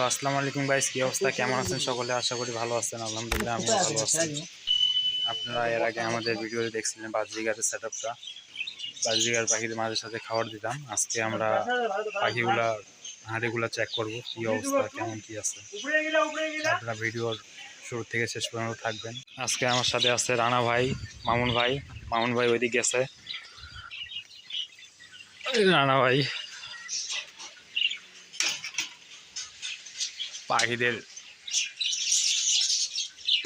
Hello, আসসালামু আলাইকুম guys কি অবস্থা? কেমন আছেন সকলে? আশা করি ভালো আছেন, আলহামদুলিল্লাহ আমি ভালো আছি। আপনারা এর আগে আমাদের ভিডিওতে দেখছিলেন বাজরিগারের সেট আপটা বাজরিগার পাখিদের মাঝে সাথে খাবার দিতাম। আজকে আমরা পাখিগুলা, হাঁড়িগুলা চেক করব, কি অবস্থা, কেমন কি আছে। আপনারা ভিডিওর শুরু থেকে শেষ পর্যন্ত থাকবেন। আজকে আমার সাথে আছে রানা ভাই, মামুন ভাই। মামুন ভাই ওইদিকে গেছে। রানা ভাই। পাখিদের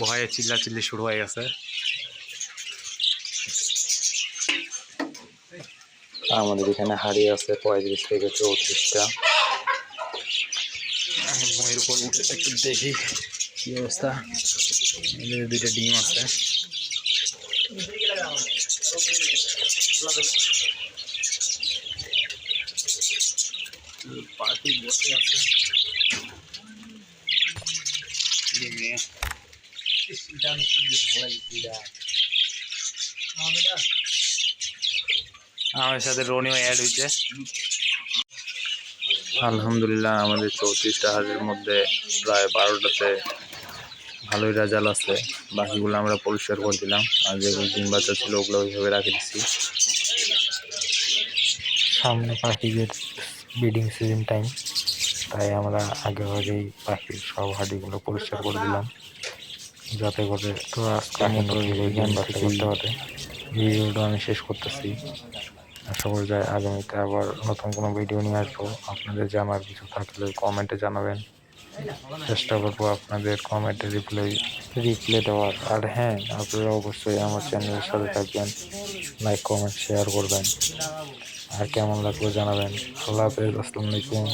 ভয়ে চিল্লা চিল্লি শুরু হয়ে গেছে। আমাদের এখানে হাড়ি আছে পঁয়ত্রিশ থেকে চৌত্রিশটা। ময়ের উপর উঠে একটু দেখি কি অবস্থা। দুইটা ডিম আছে। পাখি বসে আছে ডিমে আমার সাথে রনিও অ্যাড হয়েছে। আলহামদুলিল্লাহ, আমাদের চৌত্রিশটা হাজারের মধ্যে প্রায় বারোটাতে ভালোই রেজাল্ট আছে। বাকিগুলো আমরা পরিষ্কার করে দিলাম। আর যেগুলো ডিম বাচ্চা ছিল, ওগুলো ওইভাবে রাখে দিচ্ছি। সামনে পাখিদের ব্রিডিং সিজন টাইম তাই আমরা আগে আগেই পাখির সব হাঁড়িগুলো পরিষ্কার করে দিলাম। যাতে করে তো আজকের মতো জ্ঞান করতে পারে ভিডিওটা আমি শেষ করতেছি। আশা করি যায় আগামীতে আবার নতুন কোনো ভিডিও নিয়ে আসব। আপনাদের জানার কিছু থাকলে কমেন্টে জানাবেন। চেষ্টা করব আপনাদের কমেন্টে রিপ্লাই রিপ্লাই দেওয়ার। আর হ্যাঁ আপনারা অবশ্যই আমার চ্যানেলের সাথে থাকবেন। লাইক কমেন্ট শেয়ার করবেন। আর কেমন লাগল জানাবেন। আল্লাহ হাফেজ আসসালামু আলাইকুম।